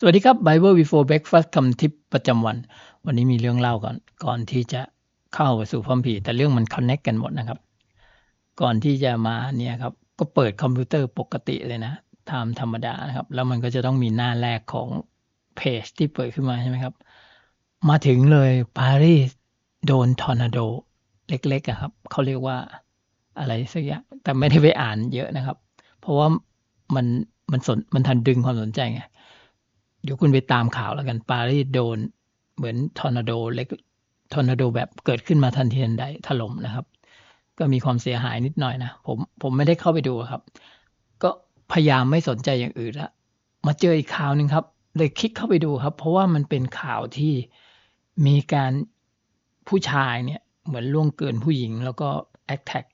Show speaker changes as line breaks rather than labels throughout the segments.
สวัสดีครับ Bible Before Breakfast คำทิปประจำวัน วันนี้มีเรื่องเล่าก่อน ก่อนที่จะเข้าไปสู่พรมภีแต่เรื่องมัน connect กันหมดนะครับ ก่อนที่จะมาเนี่ยครับ ก็เปิดคอมพิวเตอร์ปกติเลยนะทำธรรมดานะครับ แล้วมันก็จะต้องมีหน้าแรกของเพจที่เปิดขึ้นมาใช่ไหมครับ มาถึงเลยปารีสโดนทอร์นาโดเล็กๆครับ เขาเรียกว่าอะไรสักอย่าง แต่ไม่ได้ไปอ่านเยอะนะครับ เพราะว่ามันมันสนมันทันดึงความสนใจไง ดี๋ยวคุณไปตามข่าวแล้วกันปารีสโดนเหมือนทอร์นาโดเล็กทอร์นาโดแบบเกิดขึ้นมาทันทีทันใดถล่มนะครับ ก็มีความเสียหายนิดหน่อยนะผมผมไม่ได้เข้าไปดูครับ ก็พยายามไม่สนใจอย่างอื่นละมาเจออีกข่าวหนึ่งครับ เลยคลิกเข้าไปดูครับ เพราะว่ามันเป็นข่าวที่มีการผู้ชายเนี่ยเหมือนล่วงเกินผู้หญิง แล้วก็แอคแท็ก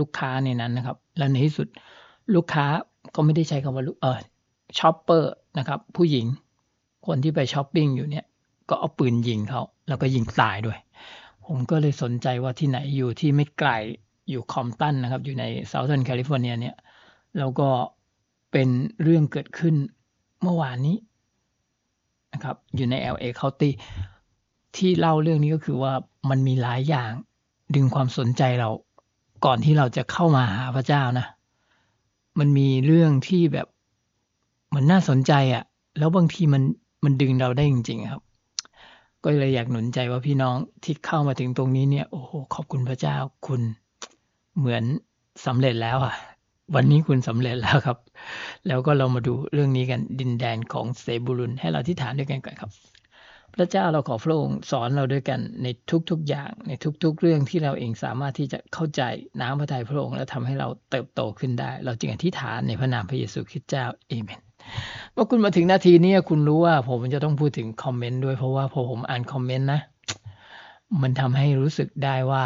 ลูกค้าในนั้นนะครับ แล้วในที่สุดลูกค้าก็ไม่ได้ใช้คำว่าลูกเออชอปเปอร์ นะครับ ผู้หญิงคนที่ไปช้อปปิ้งอยู่เนี่ยก็เอาปืนยิงเขาแล้วก็ยิงตายด้วย ผมก็เลยสนใจว่าที่ไหนอยู่ที่ไม่ไกลอยู่คอมตันนะครับ อยู่ในเซาท์เทิร์นแคลิฟอร์เนียเนี่ยแล้วก็เป็นเรื่องเกิดขึ้นเมื่อวานนี้นะครับอยู่ใน LA County ที่เล่าเรื่องนี้ก็คือว่ามันมีหลายอย่างดึงความสนใจเราก่อนที่เราจะเข้ามาหาพระเจ้านะ มันมีเรื่องที่แบบ เหมือนน่าสนใจอะ่ะ แล้วบางทีมันมันดึงเราได้จริง ๆ ครับ ก็เลยอยากหนุนใจว่าพี่น้องที่เข้ามาถึงตรงนี้เนี่ย โอ้โหขอบคุณพระเจ้าคุณเหมือนสำเร็จแล้วอะ วันนี้คุณสำเร็จแล้วครับ แล้วก็เรามาดูเรื่องนี้กันดินแดนของเซบูลุนให้เราที่ฐานด้วยกันก่อนครับ พระเจ้าเราขอพระองค์สอนเราด้วยกันในทุกๆอย่าง ในทุกๆ เรื่องที่เราเองสามารถที่จะเข้าใจน้ำพระทัยพระองค์และทำให้เราเติบโตขึ้นได้ เราจึงอธิษฐานในพระนามพระเยซูคริสต์เจ้าเอเมน เมื่อคุณมาถึงนาทีนี้คุณรู้ว่า ผมจะต้องพูดถึงคอมเมนต์ด้วยเพราะว่าพอผมอ่านคอมเมนต์นะ มันทำให้รู้สึกได้ว่า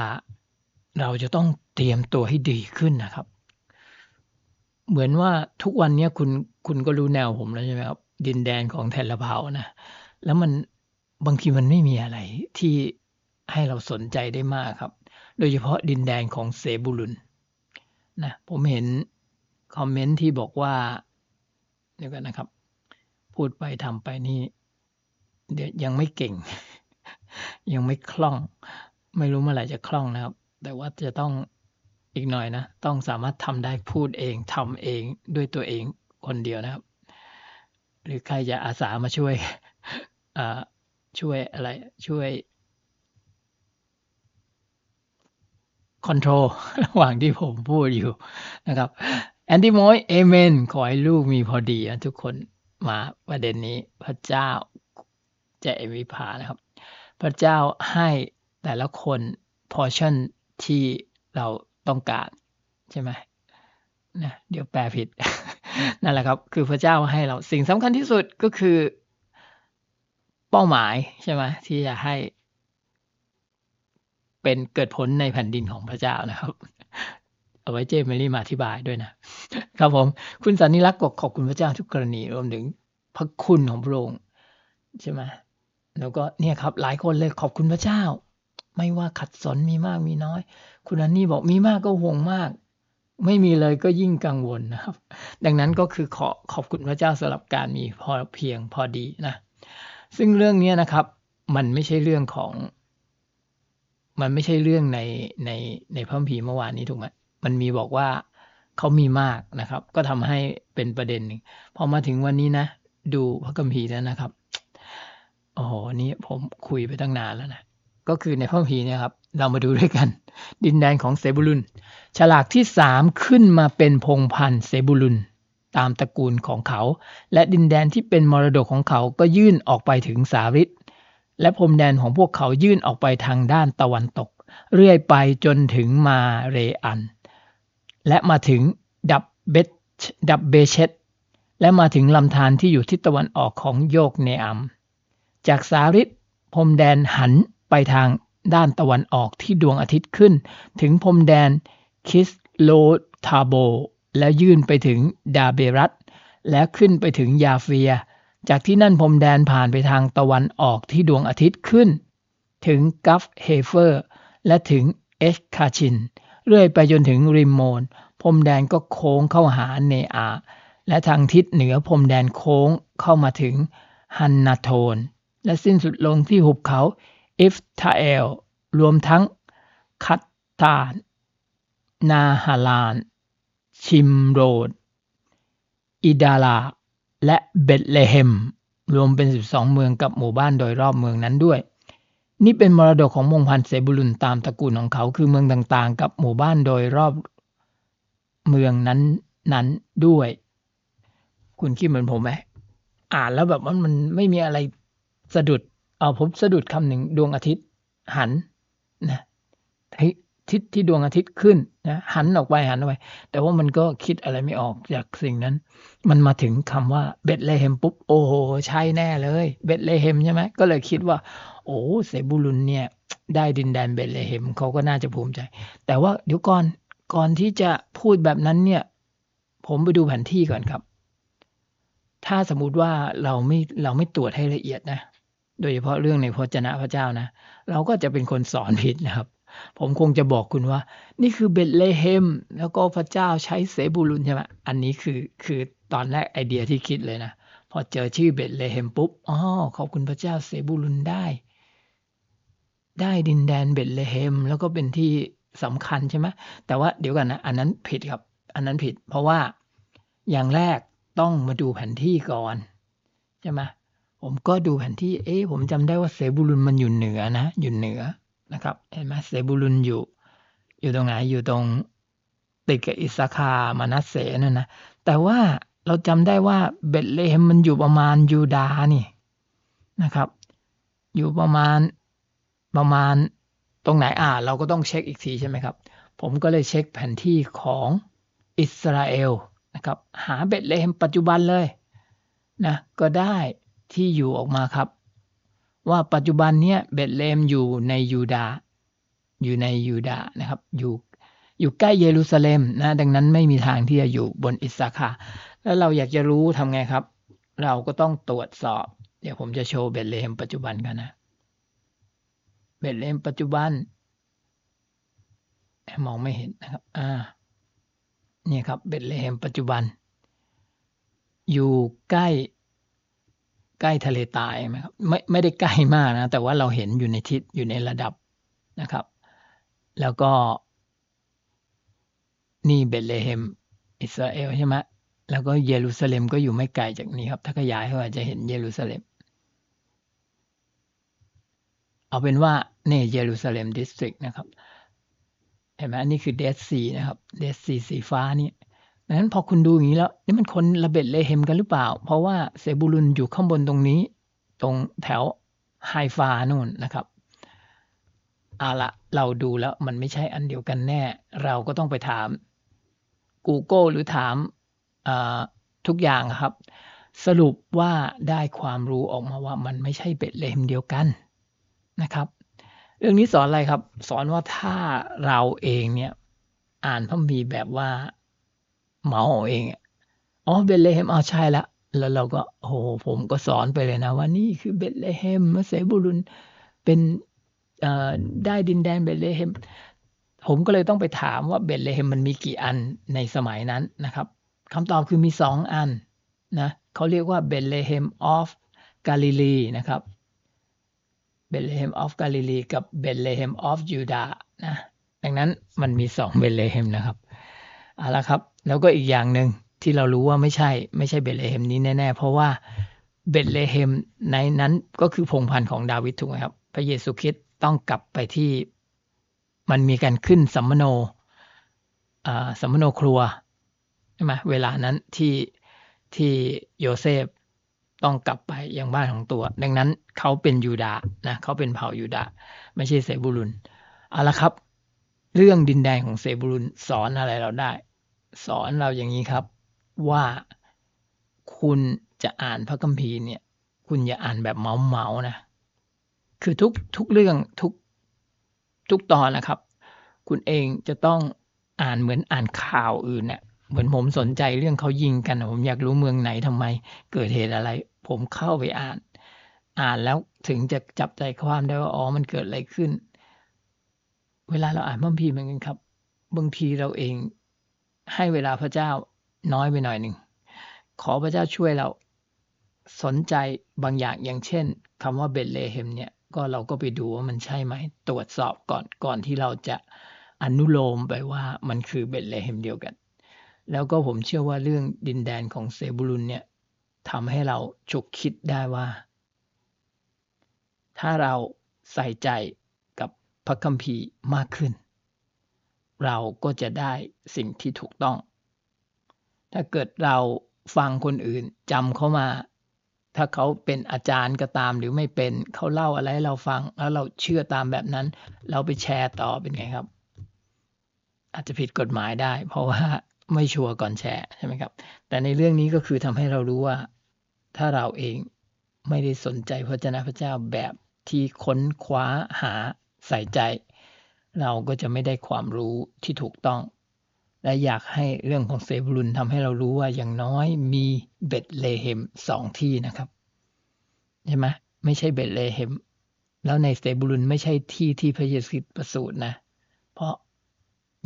เราจะต้องเตรียมตัวให้ดีขึ้นนะครับ เหมือนว่าทุกวันนี้คุณคุณก็รู้แนวผมแล้วใช่ไหมครับ ดินแดนของแทนละเผานะ แล้วมันบางทีมันไม่มีอะไรที่ให้เราสนใจได้มากครับ โดยเฉพาะดินแดนของเซบูลุนนะผมเห็นคอมเมนต์ที่บอกว่า เดี๋ยวกันนะครับ พูดไปทำไปนี่เดี๋ยวยังไม่เก่ง ยังไม่คล่อง ไม่รู้เมื่อไหร่จะคล่องนะครับ แต่ว่าจะต้องอีกหน่อยนะ ต้องสามารถทำได้พูดเองทำเองด้วยตัวเองคนเดียวนะครับ หรือใครจะอาสามาช่วยช่วยอะไรช่วยคอนโทรลระหว่างที่ผมพูดอยู่นะครับ แอนตี้มอยเอเมน ขอให้ลูกมีพอดีนะทุกคนมาประเด็นนี้พระเจ้าจะเอวิพานะครับ พระเจ้าให้แต่ละคนพอชั่นที่เราต้องการใช่ไหมนะเดี๋ยวแปลผิด นั่นแหละครับ คือพระเจ้าให้เราสิ่งสำคัญที่สุดก็คือ เป้าหมายใช่ไหมที่จะให้ เป็นเกิดผลในแผ่นดินของพระเจ้านะครับ เอาไว้เจมเมลี่มาอธิบายด้วยนะครับผมคุณสันนิรักษ์ก็ขอบคุณพระเจ้าทุกกรณีรวมถึงพระคุณของพระองค์ใช่ไหมแล้วก็เนี่ยครับ หลายคนเลยขอบคุณพระเจ้า ไม่ว่าขัดสนมีมากมีน้อย คุณอันนี่บอกมีมากก็ห่วงมาก ไม่มีเลยก็ยิ่งกังวลนะครับ ดังนั้นก็คือขอขอบคุณพระเจ้าสำหรับการมีพอเพียงพอดีนะ ซึ่งเรื่องนี้นะครับ มันไม่ใช่เรื่องของ มันไม่ใช่เรื่องในในในพระพีเมื่อวานนี้ถูกไหม มันมีบอกว่าเขามีมากนะครับ ก็ทำให้เป็นประเด็นหนึ่งพอมาถึงวันนี้นะ ดูพระคัมภีร์แล้วนะครับโอ้โหนี่ผมคุยไปตั้งนานแล้วนะก็คือในพระคัมภีร์เนี่ยครับ เรามาดูด้วยกัน ดินแดนของเซบูลุนฉลากที่สามขึ้นมาเป็นพงพันธ์เซบูลุนตามตระกูลของเขา และดินแดนที่เป็นมรดกของเขาก็ยื่นออกไปถึงสาริตและพรมแดนของพวกเขายื่นออกไปทางด้านตะวันตก เรื่อยไปจนถึงมาเรอัน และมาถึงดับเบชดับเบเชตและมาถึงลำธารที่อยู่ทิศตะวันออกของโยกเนอัม จากสาริตพรมแดนหันไปทางด้านตะวันออกที่ดวงอาทิตย์ขึ้น ถึงพรมแดนคิสโลทาโบ และยื่นไปถึงดาเบรัตและขึ้นไปถึงยาเฟีย จากที่นั่นพรมแดนผ่านไปทางตะวันออกที่ดวงอาทิตย์ขึ้น ถึงกัฟเฮเฟอร์ และถึงเอชคาชิน เรื่อยไปจนถึงริมโมนพรมแดนก็โค้งเข้าหาเนอา และทางทิศเหนือพรมแดนโค้งเข้ามาถึงฮันนาโทน และสิ้นสุดลงที่หุบเขาอิฟทาเอล รวมทั้งคัตตานาฮาลาน ชิมโรด อิดาลา และเบธเลเฮม รวมเป็น 12 เมืองกับหมู่บ้านโดยรอบเมืองนั้นด้วย นี่เป็นมรดกของวงพันธ์เซบุลุนตามตระกูลของเขา คือเมืองต่างๆ กับหมู่บ้านโดยรอบเมืองนั้นนั้นด้วย คุณคิดเหมือนผมไหมอ่านแล้วแบบมันมันไม่มีอะไรสะดุด เอาผมสะดุดคำหนึ่งดวงอาทิตย์ หันนะทิศที่ดวงอาทิตย์ขึ้นนะหันออกไปหันออกไป แต่ว่ามันก็คิดอะไรไม่ออกจากสิ่งนั้น มันมาถึงคำว่าเบธเลเฮมปุ๊บโอ้โหใช่แน่เลย เบธเลเฮมใช่ไหมก็เลยคิดว่า โอ้เซบูลุนเนี่ย ได้ดินแดนเบธเลเฮมเขาก็น่าจะภูมิใจ แต่ว่าเดี๋ยวก่อนก่อนที่จะพูดแบบนั้นเนี่ย ผมไปดูแผนที่ก่อนครับ ถ้าสมมติว่าเราไม่เราไม่ตรวจให้ละเอียดนะ โดยเฉพาะเรื่องในพระเจนะพระเจ้านะ เราก็จะเป็นคนสอนผิดนะครับ ผมคงจะบอกคุณว่า นี่คือเบธเลเฮมแล้วก็พระเจ้าใช้เซบูลุนใช่ไหมอันนี้คือคือตอนแรกไอเดียที่คิดเลยนะพอเจอชื่อเบธเลเฮมปุ๊บ อ๋อ ขอบคุณพระเจ้าเซบูลุนได้ ได้ดินแดนเบธเลเฮม แล้วก็เป็นที่สำคัญใช่ไหมแต่ว่าเดี๋ยวกันนะอันนั้นผิดครับ อันนั้นผิด เพราะว่าอย่างแรกต้องมาดูแผนที่ก่อนใช่ไหมผมก็ดูแผนที่ เอ๊ะผมจำได้ว่าเซบูลุนมันอยู่เหนือนะ อยู่เหนือนะครับ เห็นไหมเซบูลุนอยู่ อยู่ตรงไหน อยู่ตรงติดกับอิสคามานัสเสนั่นนะ แต่ว่าเราจำได้ว่าเบธเลเฮมมันอยู่ประมาณยูดานี่นะครับ อยู่ประมาณ ประมาณตรงไหนอ่าเราก็ต้องเช็คอีกทีใช่ไหมครับ ผมก็เลยเช็คแผนที่ของอิสราเอลนะครับหาเบธเลเฮมปัจจุบันเลยนะก็ได้ที่อยู่ออกมาครับ ว่าปัจจุบันเนี้ยเบธเลเฮมอยู่ในยูดาห์อยู่ในยูดาห์นะครับอยู่อยู่ใกล้เยรูซาเล็มนะดังนั้นไม่มีทางที่จะอยู่บนอิสาคาแล้วเราอยากจะรู้ทำไงครับ เราก็ต้องตรวจสอบ เดี๋ยวผมจะโชว์เบธเลเฮมปัจจุบันกันนะ เบธเลเฮมปัจจุบัน มองไม่เห็นนะครับ อ่า นี่ครับเบธเลเฮมปัจจุบัน อยู่ใกล้ ใกล้ทะเลตายไหมครับ ไม่ ไม่ได้ใกล้มากนะ แต่ว่าเราเห็นอยู่ในทิศ อยู่ในระดับนะครับ แล้วก็ นี่เบธเลเฮม อิสราเอลใช่ไหมแล้วก็เยรูซาเล็มก็อยู่ไม่ไกลจากนี้ครับ ถ้าขยายก็อาจจะเห็นเยรูซาเล็ม เอาเป็นว่าเนี่ยเยรูซาเล็มดิสตริกนะครับเห็นไหมอันนี้คือเดซซีนะครับเดซซีสีฟ้านี่ดังนั้นพอคุณดูอย่างนี้แล้วนี่มันคนระเบ็ดเลเฮมกันหรือเปล่า เพราะว่าเซบูลุนอยู่ข้างบนตรงนี้ ตรงแถวไฮฟานู่นนะครับเอาละเราดูแล้วมันไม่ใช่อันเดียวกันแน่ เราก็ต้องไปถาม Google หรือถามทุกอย่างครับ สรุปว่าได้ความรู้ออกมาว่ามันไม่ใช่เบ็ดเลมเดียวกัน นะครับ เรื่องนี้สอนอะไรครับ สอนว่าถ้าเราเองเนี่ย อ่านพระมีแบบว่าเหมาเองอ๋อเบธเลเฮมเอาใช่ละแล้วเราก็โอ้โหผมก็สอนไปเลยนะว่านี่คือเบธเลเฮมมาเซบูลุนเป็นได้ดินแดนเบธเลเฮมผมก็เลยต้องไปถามว่าเบธเลเฮมมันมีกี่อันในสมัยนั้นนะครับคำตอบคือมีสองอันนะเขาเรียกว่าเบธเลเฮมออฟกาลิลีนะครับ เบธเลเฮมออฟกาลิลีกับเบธเลเฮมออฟยูดานะดังนั้นมันมีสองเบธเลเฮมนะครับเอาละครับแล้วก็อีกอย่างหนึ่งที่เรารู้ว่าไม่ใช่ไม่ใช่เบธเลเฮมนี้แน่ๆ เพราะว่าเบธเลเฮมในนั้นก็คือพงพันธุ์ของดาวิดถูกไหมครับ พระเยซูคริสต์ต้องกลับไปที่มันมีการขึ้นสัมมโนสัมมโนครัวใช่ไหมเวลานั้นที่ที่โยเซฟ ต้องกลับไปยังบ้านของตัว ดังนั้นเขาเป็นยูดานะเขาเป็นเผ่ายูดาไม่ใช่เซบูลุนเอาละครับ เรื่องดินแดนของเซบูลุนสอนอะไรเราได้ สอนเราอย่างนี้ครับ ว่าคุณจะอ่านพระคัมภีร์เนี่ย คุณอย่าอ่านแบบเมาเมานะ คือทุกทุกเรื่องทุกทุกตอนนะครับ คุณเองจะต้องอ่านเหมือนอ่านข่าวอื่นเนี่ย เหมือนผมสนใจเรื่องเขายิงกันผมอยากรู้เมืองไหนทำไม เกิดเหตุอะไร ผมเข้าไปอ่าน อ่านแล้วถึงจะจับใจความได้ว่าอ๋อมันเกิดอะไรขึ้น เวลาเราอ่านพระคัมภีร์เหมือนกันครับ บางทีเราเองให้เวลาพระเจ้าน้อยไปหน่อยหนึ่งขอพระเจ้าช่วยเราสนใจบางอย่างอย่างเช่นคำว่าเบธเลเฮมเนี่ยก็เราก็ไปดูว่ามันใช่ไหมตรวจสอบก่อนก่อนที่เราจะอนุโลมไปว่ามันคือเบธเลเฮมเดียวกัน แล้วก็ผมเชื่อว่าเรื่องดินแดนของเซบูลุนเนี่ยทำให้เราฉุกคิดได้ว่า ถ้าเราใส่ใจกับพระคัมภีร์มากขึ้น เราก็จะได้สิ่งที่ถูกต้อง ถ้าเกิดเราฟังคนอื่นจำเขามา ถ้าเขาเป็นอาจารย์ก็ตามหรือไม่เป็นเขาเล่าอะไรเราฟังแล้วเราเชื่อตามแบบนั้น เราไปแชร์ต่อเป็นไงครับ อาจจะผิดกฎหมายได้ เพราะว่า ไม่ชัวร์ก่อนแชร์ใช่ไหมครับ แต่ในเรื่องนี้ก็คือทำให้เรารู้ว่า ถ้าเราเองไม่ได้สนใจพระเจ้าพระเจ้าแบบที่ค้นคว้าหาใส่ใจ เราก็จะไม่ได้ความรู้ที่ถูกต้อง และอยากให้เรื่องของเซบูลุนทำให้เรารู้ว่าอย่างน้อยมีเบตเลเฮมสองที่นะครับใช่ไหมไม่ใช่เบตเลเฮมแล้วในเซบูลุนไม่ใช่ที่ที่พระเยซูคริสต์ประสูตินะ เพราะ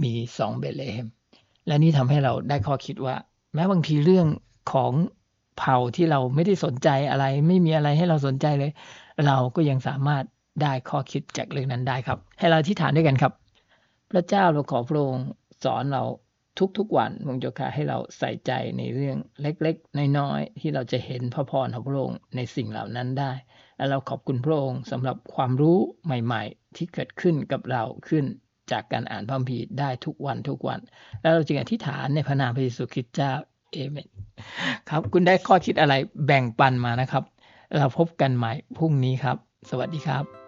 มีสองเบตเลเฮม และนี่ทำให้เราได้ข้อคิดว่า แม้บางทีเรื่องของเผ่าที่เราไม่ได้สนใจอะไร ไม่มีอะไรให้เราสนใจเลย เราก็ยังสามารถได้ข้อคิดจากเรื่องนั้นได้ครับ ให้เราที่ฐานด้วยกันครับ พระเจ้าเราขอพระองค์สอนเราทุกๆวันพระองค์เจ้าให้เราใส่ใจในเรื่องเล็กๆ น้อยๆ ที่เราจะเห็นพระพรของพระองค์ในสิ่งเหล่านั้นได้ และเราขอบคุณพระองค์สำหรับความรู้ใหม่ ๆ ที่เกิดขึ้นกับเราขึ้น จากการอ่านพระคัมภีร์ได้ทุกวันทุกวัน แล้วเราจึงอธิษฐานในพระนามพระเยซูคริสต์เจ้าเอเมนครับ คุณได้ข้อคิดอะไรแบ่งปันมานะครับ เราพบกันใหม่พรุ่งนี้ครับ สวัสดีครับ